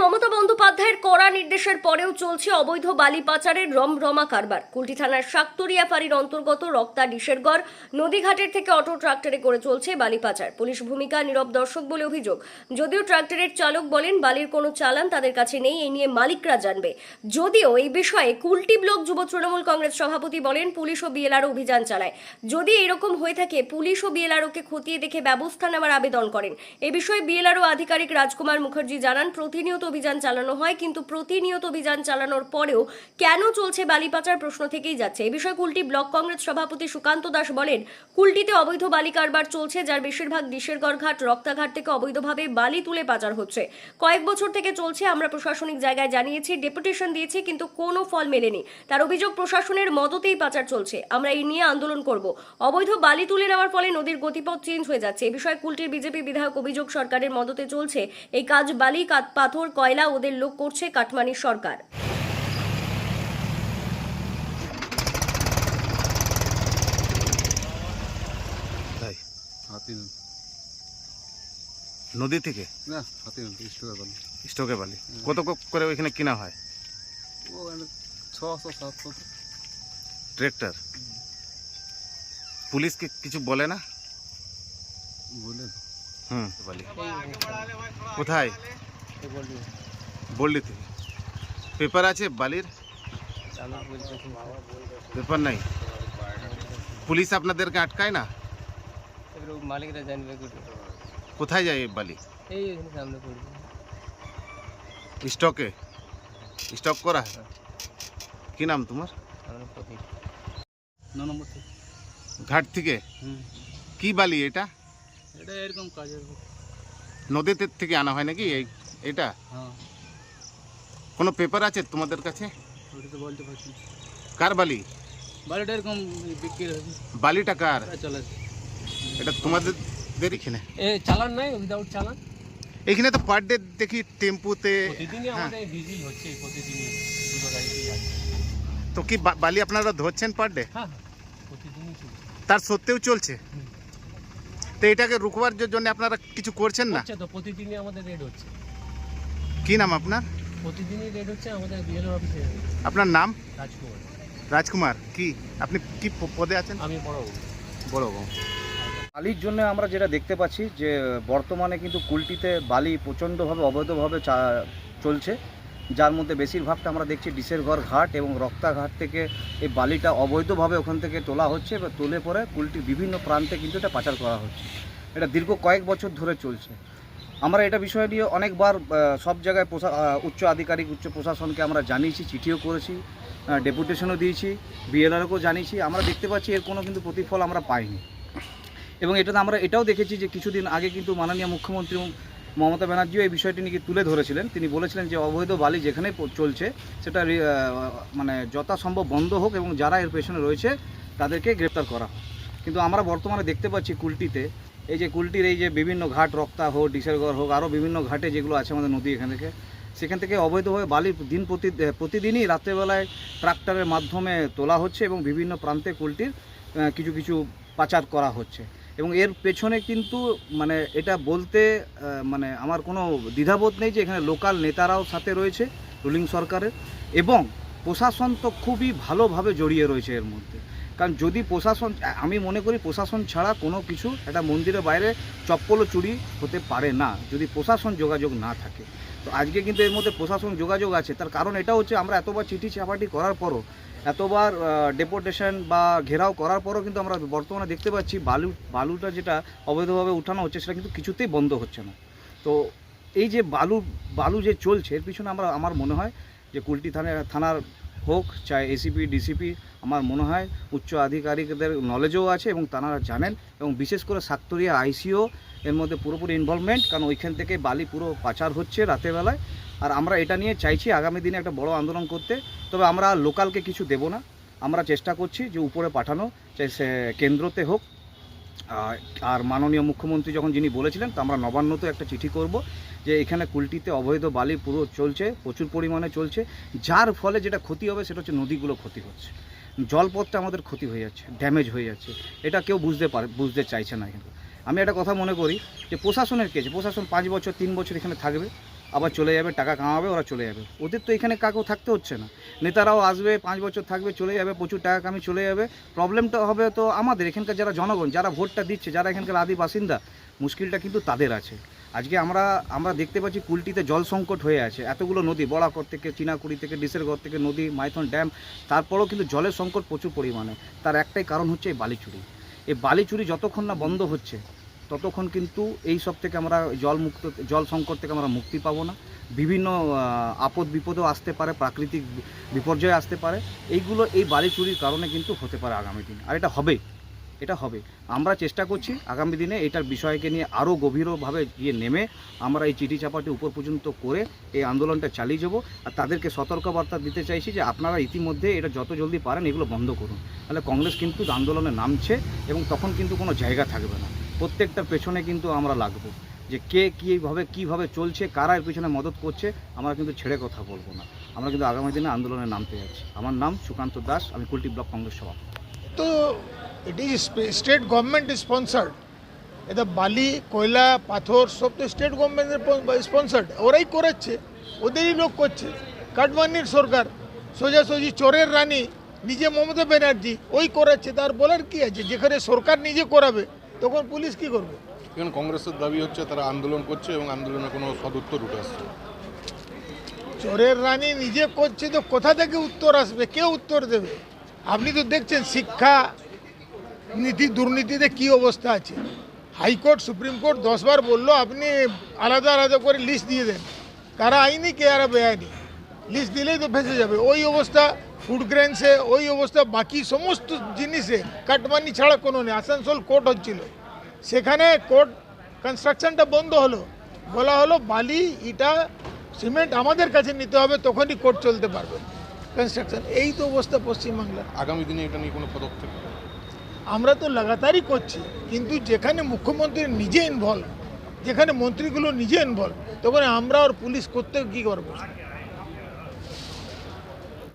বন্দ্যোপাধ্যায়ের কড়া নির্দেশের পরেও চলছে অবৈধ বালি পাচারের রমরমা কারবার। কুলটি থানার শাকতরিয়া ফাঁড়ির অন্তর্গত রক্তা ডিশেরগড় নদীঘাটের থেকে অটো ট্রাক্টরে করে চলছে বালি পাচার। পুলিশ ভূমিকা নীরব দর্শক বলে অভিযোগ। যদিও ট্রাক্টরের চালক বলেন, বালির কোনো চালান তাদের কাছে নেই, এই নিয়ে মালিকরা জানবে। যদিও এই বিষয়ে কুলটি ব্লক যুব তৃণমূল কংগ্রেস সভাপতি বলেন, পুলিশ ও বিএলআর অভিযান চালায়। যদি এরকম হয়ে থাকে, পুলিশ ও বিএলআরওকে খতিয়ে দেখে ব্যবস্থা নেওয়ার আবেদন করেন। এ বিষয়ে বিএলআরও আধিকারিক রাজকুমার মুখার্জি জানান, প্রতিনিয়ত অভিযান চালানো হয়, কিন্তু প্রতিনিয়ত অভিযান চালানোর পরেও কেন চলছে বালি পাচার প্রশ্ন থেকেই যাচ্ছে। এ বিষয়ে কুলটি ব্লক কংগ্রেস সভাপতি সুকান্ত দাস বলেন, কুলটিতে অবৈধ বালি কারবার চলছে, যার বেশিরভাগ ডিশেরগড় ঘাট, রক্তাঘাট থেকে অবৈধভাবে বালি তুলে পাচার হচ্ছে। কয়েক বছর থেকে চলছে, আমরা প্রশাসনিক জায়গায় জানিয়েছি, ডেপুটেশন দিয়েছি, কিন্তু কোনো ফল মেলেনি। তার অভিযোগ, প্রশাসনের মদতেই পাচার চলছে। আমরা এই নিয়ে আন্দোলন করব। অবৈধ বালি তুলে নেওয়ার ফলে নদীর গতিপথ চেঞ্জ হয়ে যাচ্ছে। এ বিষয়ে কুলটির বিজেপি বিধায়ক অভিযোগ, সরকারের মদতে চলছে। এই কাজ বালি, কাঠ, পাথর কয়লা ওদের লোক করছে কাটমানির সরকার। নদী থেকে? না বালি। স্টকে বালি। কত করে ওইখানে কিনা হয়? ও ছশো সাতশো। ট্রেক্টর? পুলিশকে কিছু বলে না? বলে হুম। বালি। কোথায়? বললি থেকে পেপার আছে বালির পেপার নাই পুলিশ আপনাদেরকে আটকায় না মালিকরা জানবে কোথায় যায় বালি এই সামনে স্টকে স্টক করা কি নাম তোমার নম্বর থেকে ঘাট থেকে কি বালি এটা এটা এরকম কাজের নদীতে থেকে আনা হয় নাকি এই এটা? হ্যাঁ। কোনো পেপার আছে তোমাদের কাছে? ওটা তো বলতে পারছি কার বালি? বালিটা এরকম বিক্রি হয়েছে। বালিটা কার? চলে এটা তোমাদের এখানে? এ চালান নাই? উইদাউট চালান? এখানে তো পার ডে দেখি টেম্পুতে প্রতিদিনই হ্যাঁ। আমাদের ভিজিট হচ্ছে প্রতিদিনই দুটো গাড়িতেই যাচ্ছে তো কি বালি আপনারা ধরছেন পার ডে হ্যাঁ হ্যাঁ, প্রতিদিনই চলছে। তার সত্ত্বেও চলছে? তো এটাকে রুকবার জন্য আপনারা কিছু করছেন না? তো প্রতিদিনই আমাদের রেড হচ্ছে। কি নাম আপনার? প্রতিদিনই রেড হচ্ছে আমাদের বিএলও অফিসে আপনার নাম? রাজকুমার। রাজকুমার কি? আপনি কি পদে আছেন? আমি বড় বড় বালির জন্য আমরা যেটা দেখতে পাচ্ছি যে বর্তমানে কিন্তু কুলটিতে বালি প্রচণ্ডভাবে অবৈধভাবে চা- চলছে। যার মধ্যে বেশিরভাগটা আমরা দেখছি ডিসেরঘর ঘাট এবং রক্তাঘাট থেকে এই বালিটা অবৈধভাবে ওখান থেকে তোলা হচ্ছে বা তুলে পরে কুলটির বিভিন্ন প্রান্তে কিন্তু এটা পাচার করা হচ্ছে। এটা দীর্ঘ কয়েক বছর ধরে চলছে। আমরা এটা বিষয় নিয়ে অনেকবার সব জায়গায় প্রশা- উচ্চ আধিকারিক, উচ্চ প্রশাসনকে আমরা জানিয়েছি, চিঠিও করেছি ডেপুটেশনও দিয়েছি বিএলআরকেও জানিয়েছি, আমরা দেখতে পাচ্ছি এর কোনো কিন্তু প্রতিফল আমরা পাইনি। এবং এটাতে আমরা এটাও দেখেছি যে কিছুদিন আগে কিন্তু মাননীয় মুখ্যমন্ত্রী মমতা ব্যানার্জিও এই বিষয়টি নিয়ে তুলে ধরেছিলেন। তিনি বলেছিলেন যে অবৈধ বালি যেখানে চলছে, সেটা মানে যথাসম্ভব বন্ধ হোক এবং যারা এর পেছনে রয়েছে, তাদেরকে গ্রেপ্তার করা কিন্তু আমরা বর্তমানে দেখতে পাচ্ছি কুলটিতে এই যে কুলটির এই যে বিভিন্ন ঘাট, রক্তা হোক ডিসেরগড় হোক আরও বিভিন্ন ঘাটে যেগুলো আছে আমাদের নদী এখান থেকে সেখান থেকে অবৈধভাবে বালি দিন প্রতি প্রতিদিনই রাত্রেবেলায় ট্রাক্টরের মাধ্যমে তোলা হচ্ছে এবং বিভিন্ন প্রান্তে কুলটির কিছু কিছু পাচার করা হচ্ছে। এবং এর পেছনে কিন্তু মানে এটা বলতে মানে আমার কোনো দ্বিধাবোধ নেই যে এখানে লোকাল নেতারাও সাথে রয়েছে, রুলিং সরকারের, এবং প্রশাসন তো খুবই ভালোভাবে জড়িয়ে রয়েছে এর মধ্যে। কারণ যদি প্রশাসন, আমি মনে করি প্রশাসন ছাড়া কোনো কিছু একটা মন্দিরের বাইরে চপ্পল চুরি হতে পারে না, যদি প্রশাসন যোগাযোগ না থাকে। তো আজকে কিন্তু এর মধ্যে প্রশাসন যোগাযোগ আছে, তার কারণ এটা হচ্ছে আমরা এতবার চিঠি চাপাটি করার পরও, এতবার ডেপুটেশন বা ঘেরাও করার পরও কিন্তু আমরা বর্তমানে দেখতে পাচ্ছি বালু, বালুটা যেটা অবৈধভাবে উঠানো হচ্ছে সেটা কিন্তু কিছুতেই বন্ধ হচ্ছে না। তো এই যে বালু বালু যে চলছে, এর পিছনে আমরা, আমার মনে হয় যে কুলটি থানা থানার হোক, চাই এসিপি ডিসিপি আমার মনে হয় উচ্চ আধিকারিকদের নলেজও আছে এবং তারা জানেন এবং বিশেষ করে সাক্তরিয়া আইসিও এর মধ্যে পুরোপুরি ইনভলভমেন্ট কারণ ওইখান থেকে বালি পুরো পাচার হচ্ছে রাতের বেলায় আর আমরা এটা নিয়ে চাইছি আগামী দিনে একটা বড় আন্দোলন করতে, তবে আমরা লোকালকে কিছু দেব না। আমরা চেষ্টা করছি যে উপরে পাঠানো, চাই সে কেন্দ্রতে হোক। আর- মাননীয় মুখ্যমন্ত্রী যখন যিনি বলেছিলেন, তো আমরা নবান্নতে একটা চিঠি করব যে এখানে কুলটিতে অবৈধ বালি পুরো চলছে, প্রচুর পরিমাণে চলছে, যার ফলে যেটা ক্ষতি হবে সেটা হচ্ছে নদীগুলো ক্ষতি হচ্ছে। জলপথটা আমাদের ক্ষতি হয়ে যাচ্ছে, ড্যামেজ হয়ে যাচ্ছে। এটা কেউ বুঝতে পারে, বুঝতে চাইছে না কিন্তু আমি একটা কথা মনে করি যে প্রশাসনের কে আছে প্রশাসন পাঁচ বছর, তিন বছর এখানে থাকবে। আবার চলে যাবে, টাকা কামাবে, ওরা চলে যাবে। ওদের তো এখানে কাকেও থাকতে হচ্ছে না। নেতারাও আসবে, পাঁচ বছর থাকবে, চলে যাবে, প্রচুর টাকা কামি চলে যাবে। প্রবলেমটা হবে তো আমাদের, এখানকার যারা জনগণ, যারা ভোটটা দিচ্ছে, যারা এখানকার আদি বাসিন্দা, মুশকিলটা কিন্তু তাদের আছে। আজকে আমরা আমরা দেখতে পাচ্ছি কুলটিতে জল সংকট হয়ে আছে। এতগুলো নদী বড়াকর থেকে, চিনাকুড়ি থেকে ডিসেরগড় থেকে, নদী, মাইথন ড্যাম, তারপরেও কিন্তু জলের সংকট প্রচুর পরিমাণে। তার একটাই কারণ হচ্ছে এই বালিচুরি। এই বালি চুরি যতক্ষণ না বন্ধ হচ্ছে ততক্ষণ কিন্তু এই সব থেকে আমরা জল মুক্ত জল সংকট থেকে আমরা মুক্তি পাবো না। বিভিন্ন আপদ বিপদও আসতে পারে, প্রাকৃতিক বিপর্যয় আসতে পারে। এইগুলো এই বাড়ি চুরির কারণে কিন্তু হতে পারে আগামী দিন। আর এটা হবে। এটা হবে। আমরা চেষ্টা করছি আগামী দিনে এটার বিষয়কে নিয়ে আরও গভীরভাবে গিয়ে নেমে আমরা এই চিঠি চাপাটি উপর পর্যন্ত করে এই আন্দোলনটা চালিয়ে যাব। আর তাদেরকে সতর্কবার্তা দিতে চাইছি যে আপনারা ইতিমধ্যে এটা যত জলদি পারেন এগুলো বন্ধ করুন। তাহলে কংগ্রেস কিন্তু আন্দোলনে নামছে এবং তখন কিন্তু কোনো জায়গা থাকবে না। প্রত্যেকটার পেছনে কিন্তু আমরা লাগবো। যে কে কীভাবে কীভাবে চলছে, কারা এর পেছনে মদত করছে, আমরা কিন্তু ছেড়ে কথা বলব না। আমরা কিন্তু আগামী দিনে আন্দোলনে নামতে যাচ্ছি। আমার নাম সুকান্ত দাস, আমি কুলটি ব্লক কংগ্রেস সভাপতি। তো it is state government sponsored এটা বালি কয়লা পাথর সব তো স্টেট গভর্নমেন্টের স্পন্সার্ড ওরাই করাচ্ছে ওদেরই লোক করছে। কাটমানির সরকার সোজাসুজি চোরের রানী নিজে মমতা ব্যানার্জি ওই করাচ্ছে তার বলার কি আছে? যেখানে সরকার নিজে করাবে তখন পুলিশ কি করবে? এখানে কংগ্রেসের দাবি হচ্ছে তারা আন্দোলন করছে এবং আন্দোলনে কোনো সদুত্তর উঠে আসছে। চোরের রানী নিজে করছে তো কোথা থেকে উত্তর আসবে? কে উত্তর দেবে? আপনি তো দেখছেন শিক্ষা নীতি, দুর্নীতিতে কি অবস্থা আছে। হাইকোর্ট, সুপ্রিম কোর্ট দশবার বলল, আপনি আলাদা আলাদা করে লিস্ট দিয়ে দেন। কারা আইনি, কে আর বেআইনি? লিস্ট দিলেই তো ভেসে যাবে। ওই অবস্থা ফুড গ্রেনসে ওই অবস্থা বাকি সমস্ত জিনিসে কাটমানি ছাড়া কোনো নেই। আসানসোল কোর্ট হচ্ছিল। সেখানে কোর্ট কনস্ট্রাকশনটা বন্ধ হলো। বলা হলো, বালি, ইটা সিমেন্ট আমাদের কাছে নিতে হবে, তখনই কোর্ট চলতে পারবে। কনস্ট্রাকশন এই তো অবস্থা পশ্চিমবাংলার। আগামী দিনে এটা নিয়ে কোনো পদক্ষেপ আমরা তো লাগাতারই করছি কিন্তু যেখানে মুখ্যমন্ত্রী নিজে ইনভলভ যেখানে মন্ত্রীগুলো নিজে ইনভলভ তখন আমরা আর পুলিশ করতে কী করব?